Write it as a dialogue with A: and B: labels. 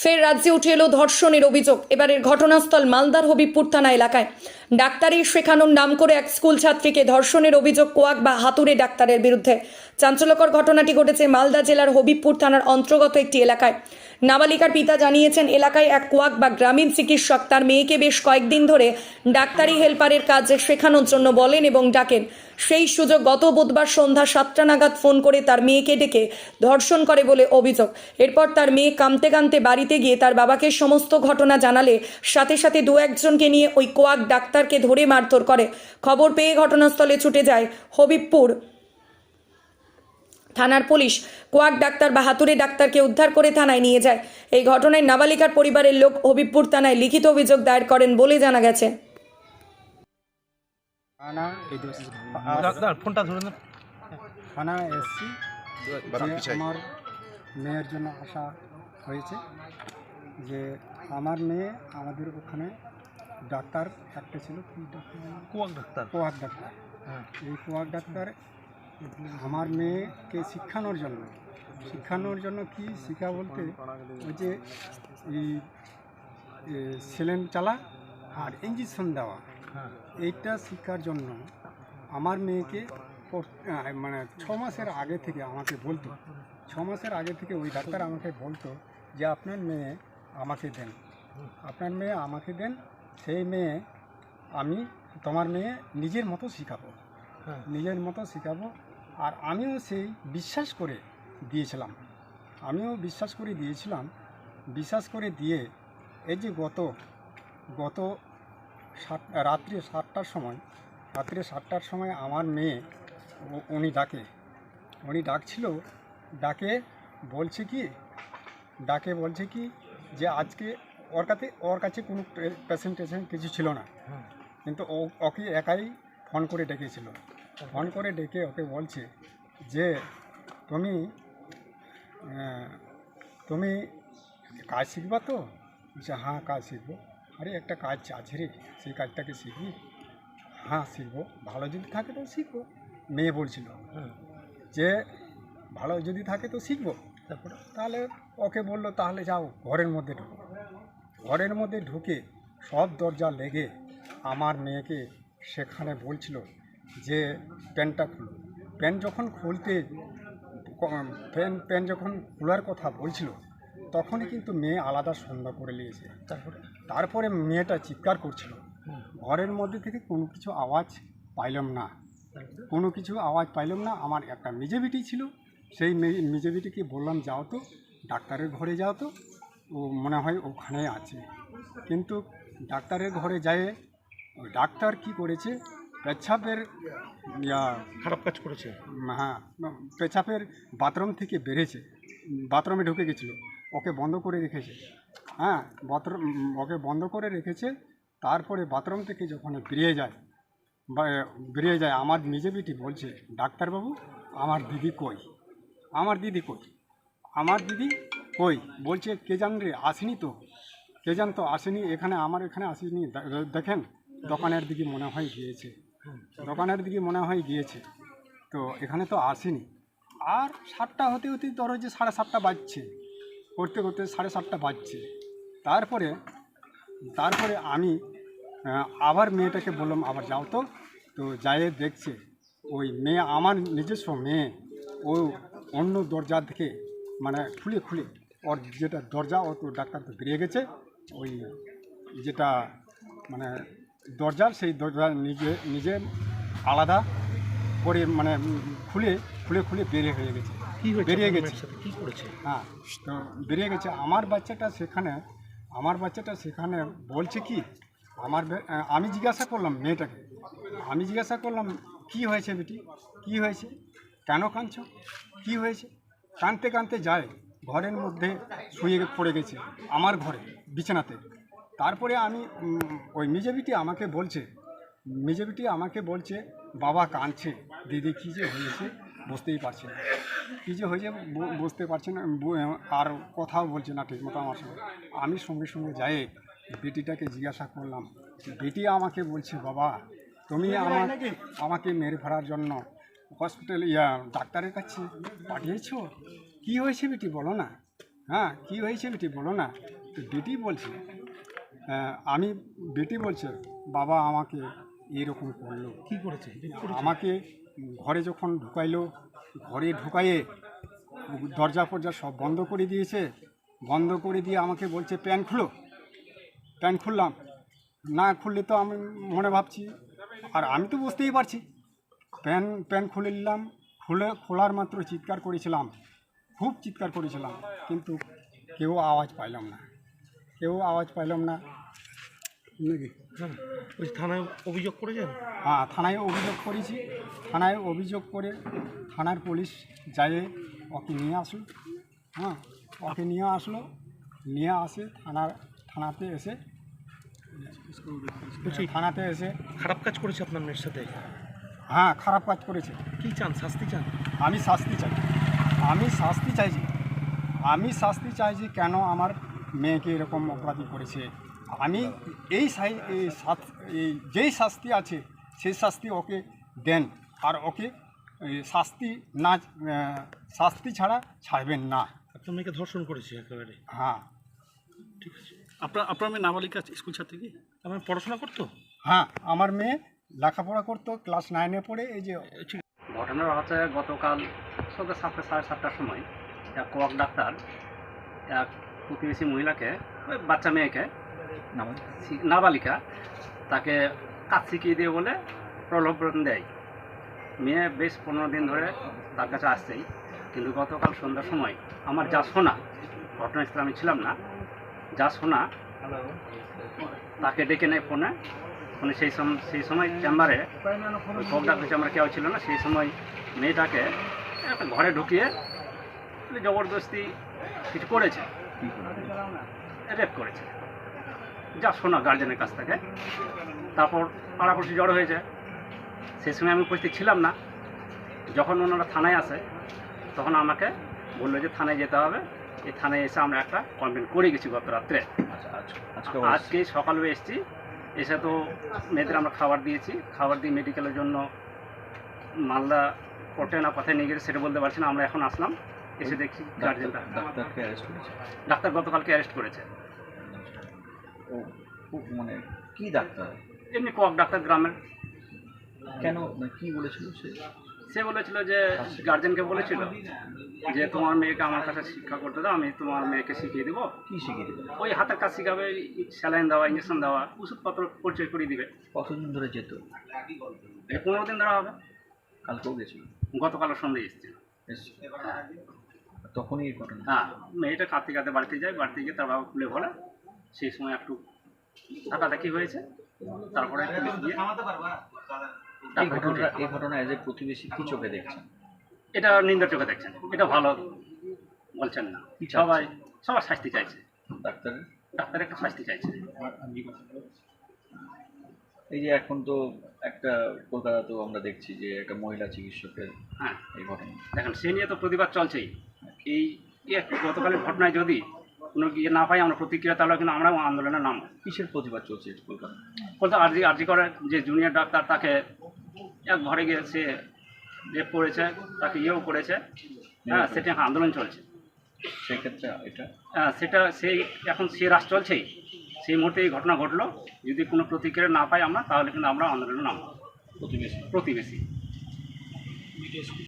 A: ফের রাজ্যে উঠে এলো ধর্ষণের অভিযোগ। এবারের ঘটনাস্থল মালদার হবিবপুর থানা এলাকায়। ডাক্তারি শেখানোর নাম করে এক স্কুল ছাত্রীকে ধর্ষণের অভিযোগ কোয়াক বা হাতুড়ে ডাক্তারের বিরুদ্ধে। চাঞ্চল্যকর ঘটনাটি ঘটেছে মালদা জেলার হবিবপুর থানার অন্তর্গত একটি এলাকায়। নাবালিকার পিতা জানিয়েছেন, এলাকায় এক কোয়াক বা গ্রামীণ চিকিৎসক তার মেয়েকে বেশ কয়েকদিন ধরে ডাক্তারি হেল্পারের কাজ শেখানোর জন্য বলেন এবং ডাকেন। সেই সুযোগ গত বুধবার সন্ধ্যা সাতটা নাগাদ ফোন করে তার মেয়েকে ডেকে ধর্ষণ করে বলে অভিযোগ। এরপর তার মেয়ে কামতে কামতে বাড়িতে গিয়ে তার বাবাকে সমস্ত ঘটনা জানালে সাথে সাথে দু একজনকে নিয়ে ওই কোয়াক ডাক্তারকে ধরে মারধর করে। খবর পেয়ে ঘটনাস্থলে ছুটে যায় হবিবপুর থানার পুলিশ কোয়াক ডাক্তার বা হাতুড়ে ডাক্তারকে উদ্ধার করে থানায় নিয়ে যায়। এই ঘটনায় নাবালিকার পরিবারের লোক হবিবপুর থানায় লিখিত অভিযোগ দায়ের করেন বলে জানা গেছে।
B: ফোনটা ধরে
C: থানা এসছি আমার মেয়ের জন্য আসা হয়েছে যে আমার মেয়ে আমাদের ওখানে ডাক্তার একটা ছিল। কি doctor?
B: Quack doctor.
C: Quack doctor.
B: হ্যাঁ।
C: এই কোয়াক ডাক্তার আমার মেয়েকে শিক্ষানোর জন্য। শিক্ষানোর জন্য কি শিক্ষা বলতে? ওই যে সেলেন চালা আর ইঞ্জেকশন দেওয়া। এইটা শিক্ষার জন্য আমার মেয়েকে মানে ছ মাসের আগে থেকে আমাকে বলতো। ছ মাসের আগে থেকে ওই ডাক্তার আমাকে বলতো যে, আপনার মেয়ে আমাকে দেন। আপনার মেয়ে আমাকে দেন। সেই মেয়ে আমি, তোমার মেয়ে নিজের মতো শেখাবো। নিজের মতো শেখাবো। আর আমিও সেই বিশ্বাস করে দিয়েছিলাম। আমিও বিশ্বাস করে দিয়েছিলাম। বিশ্বাস করে দিয়ে এই যে গত গত সাত রাত্রি সাতটার সময় রাত্রি সাতটার সময় আমার মেয়ে উনি ডাকে। উনি ডাকছিল ডাকে বলছে কি ডাকে বলছে কি যে আজকে ওর কাছে ওর কাছে কোনো পেশেন্ট টেশেন্ট কিছু ছিল না।
B: হ্যাঁ।
C: কিন্তু ও ওকে একাই ফোন করে ডেকেছিল। ফোন করে ডেকে ওকে বলছে যে তুমি তুমি কাজ শিখবা তো? বলছে হ্যাঁ কাজ শিখব। আরে একটা কাজ আছে রে সেই কাজটাকে শিখবি? হ্যাঁ শিখব। ভালো যদি থাকে তো শিখব। মেয়ে বলছিল। যে ভালো যদি থাকে তো শিখব।
B: তারপরে?
C: তাহলে ওকে বলল তাহলে যাও ঘরের মধ্যে ঢুকো। ঘরের মধ্যে ঢুকে সব দরজা লেগে আমার মেয়েকে সেখানে বলছিল যে প্যান্টটা খুলো। প্যান্ট যখন খুলতে ক- প্যান প্যান্ট যখন খোলার কথা বলছিল তখনই কিন্তু মেয়ে আলাদা সন্ধ্যা করে নিয়েছে।
B: তারপরে?
C: তারপরে মেয়েটা চিৎকার করছিল। ঘরের মধ্যে থেকে কোনো কিছু আওয়াজ পাইলাম না। কোনো কিছু আওয়াজ পাইলাম না আমার একটা মেজে বিটি ছিল। সেই মে- মেজে বিটিকে বললাম যাও তো ডাক্তারের ঘরে যাও তো ও মনে হয় ওখানে আছে। কিন্তু ডাক্তারের ঘরে যায় ডাক্তার কি করেছে পেচ্ছাপের
B: খারাপ কাজ করেছে?
C: হ্যাঁ পেছাপের বাথরুম থেকে বেড়েছে বাথরুমে ঢুকে গেছিল ওকে বন্ধ করে রেখেছে। হ্যাঁ বাথরুম ওকে বন্ধ করে রেখেছে তারপরে বাথরুম থেকে যখন বেরিয়ে যায় বা বেরিয়ে যায় আমার নিজে বেটি বলছে ডাক্তারবাবু আমার দিদি কই? আমার দিদি কই? আমার দিদি কই? বলছে কে জান রে আসেনি তো। কে জান তো আসেনি এখানে আমার এখানে আসেনি। দেখেন দোকানের দিকে মনে হয় গিয়েছে। দোকানের দিকে মনে হয় গিয়েছে। তো এখানে তো আসেনি। আর সাতটা হতে হতে ধরো যে সাড়ে সাতটা বাজছে। করতে করতে সাড়ে সাতটা বাজছে। তারপরে তারপরে আমি আবার মেয়েটাকে বললাম, আবার যাও তো। তো যাই দেখছে, ওই মেয়ে আমার নিজস্ব মেয়ে। ও অন্য দরজা থেকে মানে খুলে খুলে ওর যেটা দরজা ও তো ডাক্তার তো বেরিয়ে গেছে। ওই যেটা মানে দরজার সেই দরজা নিজে নিজে আলাদা করে মানে খুলে খুলে খুলে বেরিয়ে হয়ে গেছে।
B: কি
C: বেরিয়ে গেছে?
B: কি করেছে?
C: হ্যাঁ তো বেরিয়ে গেছে। আমার বাচ্চাটা সেখানে আমার বাচ্চাটা সেখানে বলছে কি আমার আমি জিজ্ঞাসা করলাম মেয়েটাকে আমি জিজ্ঞাসা করলাম কি হয়েছে বেটি? কি হয়েছে? কেন কাঁদছ? কি হয়েছে? কাঁদতে কাঁদতে যায় ঘরের মধ্যে শুয়ে পড়ে গেছে আমার ঘরে বিছানাতে। তারপরে আমি ওই মেজেবিটি আমাকে বলছে মেজেবিটি আমাকে বলছে বাবা কাঁদছে দিদি কী যে হয়েছে বুঝতেই পারছি না। কী যে হয়েছে বুঝতে পারছি না আর কথাও বলছে না ঠিকমতো আমার সঙ্গে। আমি সঙ্গে সঙ্গে যাই বেটিটাকে জিজ্ঞাসা করলাম বেটি আমাকে বলছে বাবা তুমি আমার আমাকে মেরে ফেলার জন্য হসপিটাল ইয়া ডাক্তারের কাছে পাঠিয়েছো? কি হয়েছে বেটি বলো না? হ্যাঁ কী হয়েছে বেটি বলো না? তো বেটি বলছে আমি বেটি বলছে বাবা আমাকে এরকম করল।
B: কি করেছে?
C: আমাকে ঘরে যখন ঢুকাইলো ঘরে ঢুকাইয়ে দরজা ফরজা সব বন্ধ করে দিয়েছে। বন্ধ করে দিয়ে আমাকে বলছে প্যান খুলো। প্যান খুললাম। না খুললে তো আমি মনে ভাবছি। আর আমি তো বুঝতেই পারছি। প্যান প্যান খুলে নিলাম। খুলে খোলার মাত্র চিৎকার করেছিলাম। খুব চিৎকার করেছিলাম। কিন্তু কেউ আওয়াজ পাইলাম না। কেউ আওয়াজ পাইলাম না। নাকি?
B: হ্যাঁ বলছি থানায় অভিযোগ করেছেন?
C: হ্যাঁ থানায় অভিযোগ করেছি। থানায় অভিযোগ করে থানার পুলিশ যায় ওকে নিয়ে আসলো। হ্যাঁ ওকে নিয়ে আসলো নিয়ে আসে থানার থানাতে এসে
B: বলছি
C: থানাতে এসে
B: খারাপ কাজ করেছে আপনার মেয়ের সাথে?
C: হ্যাঁ খারাপ কাজ করেছে।
B: কি চান শাস্তি চান?
C: আমি শাস্তি চাই। আমি শাস্তি চাইছি। আমি শাস্তি চাইছি কেন আমার মেয়েকে এরকম অপরাধী করেছে? আমি এই সাই এই যেই শাস্তি আছে সেই শাস্তি ওকে দেন। আর ওকে শাস্তি না শাস্তি ছাড়া ছাড়বেন না।
B: আপনার মেয়েকে ধর্ষণ করেছে একেবারে।
C: হ্যাঁ।
B: ঠিক আছে।
D: আপনার আপনার মেয়ে নাবালিকা স্কুল ছাত্রী কি?
B: আমার পড়াশোনা করতো?
C: হ্যাঁ আমার মেয়ে লেখাপড়া করতো ক্লাস নাইনে পড়ে এই যে
E: ঘটনা হচ্ছে গতকাল সন্ধ্যা সাতটা সাড়ে সাতটার সময় এক কোয়াক ডাক্তার এক প্রতিবেশী মহিলাকে ওই বাচ্চা মেয়েকে নাবালিকা। তাকে কাজ শিখিয়ে দিয়ে বলে প্রলোভন দেয়। মেয়ে বেশ পনেরো দিন ধরে তার কাছে আসছেই। কিন্তু গতকাল সন্ধ্যার সময় আমার যা শোনা ঘটনাস্থলে আমি ছিলাম না যা শোনা তাকে ডেকে নেয় ফোনে। ফোনে সেই সময় সেই সময় চেম্বারে ডাক্তার চেম্বারে কেউ ছিল না। সেই সময় মেয়েটাকে একটা ঘরে ঢুকিয়ে জবরদস্তি কিছু করেছে? রেপ করেছে। যা শোনা গার্জেনের কাছ থেকে। তারপর পাড়াপড়শি জড়ো হয়েছে। সেই সময় আমি উপস্থিত ছিলাম না। যখন ওনারা থানায় আসে তখন আমাকে বলল যে থানায় যেতে হবে। এই থানায় এসে আমরা একটা কমপ্লেন করে গেছি গত রাত্রে। আজকে সকালে এসেছি। এসে তো মেয়েদের আমরা খাবার দিয়েছি। খাবার দিয়ে মেডিকেলের জন্য মালদা কোর্টে না কোথায় নিয়ে গেছে সেটা বলতে পারছি না। আমরা এখন আসলাম। এসে দেখছি গার্জেনটা
F: ডাক্তারকে
E: ডাক্তার গতকালকে অ্যারেস্ট করেছে।
F: মানে কি ডাক্তার?
E: এমনি কক ডাক্তার গ্রামের।
F: কেন? মানে কি বলেছিল সে?
E: সে বলেছিল যে গার্জেনকে বলেছিল যে তোমার মেয়েকে আমার কাছে শিক্ষা করতে দাও আমি তোমার মেয়েকে শিখিয়ে দেবো।
F: কি শিখিয়ে দেবো?
E: ওই হাতের কাজ শিখাবে স্যালাইন দেওয়া ইঞ্জেকশন দেওয়া ওষুধপত্র পরিচয় করিয়ে দিবে।
F: কতদিন ধরে যেত?
E: এই পনেরো দিন ধরা হবে।
F: কালকেও গেছিল?
E: গতকাল সন্ধ্যে এসেছিল
F: এসছে। তখনই এই ঘটনা।
E: হ্যাঁ মেয়েটা কাঁদতে কাঁদতে বাড়িতে যায় বাড়িতে গিয়ে তার বাবা খুলে বলে সেই সময় একটু ধাক্কাধাক্কি হয়েছে? তারপরে পুলিশ গিয়ে
F: এই
E: ডাক্তার
F: এই ঘটনা এজ এ প্রতিবেশী কি চোখে দেখছেন?
E: এটা নিন্দার চোখে দেখছেন। এটা ভালো বলছেন না। সবাই সবার শাস্তি চাইছে।
F: ডাক্তারের?
E: ডাক্তার একটা শাস্তি চাইছে।
F: এই যে এখন তো একটা কলকাতাতেও আমরা দেখছি যে একটা মহিলা চিকিৎসকের
E: হ্যাঁ।
F: এই ঘটনা।
E: দেখেন সে নিয়ে তো প্রতিবাদ চলছেই। এই গতকালের ঘটনায় যদি কোনো ইয়ে না পাই আমরা প্রতিক্রিয়া তাহলে কিন্তু আমরাও আন্দোলনে নাম
F: কিসের প্রতিবাদ চলছে কলকাতা?
E: বলতে আরজি আরজি করে যে জুনিয়র ডাক্তার তাকে এক ঘরে গিয়ে সে রেপ করেছে তাকে ইয়েও করেছে। হ্যাঁ সেটা আন্দোলন চলছে।
F: সেক্ষেত্রে এটা?
E: হ্যাঁ, সেটা সেই এখন সে রাস চলছেই। সেই মুহূর্তে এই ঘটনা ঘটলো। যদি কোনো প্রতিক্রিয়া না পাই আমরা তাহলে কিন্তু আমরা আন্দোলনে নামবো।
F: প্রতিবেশী।
E: প্রতিবেশী।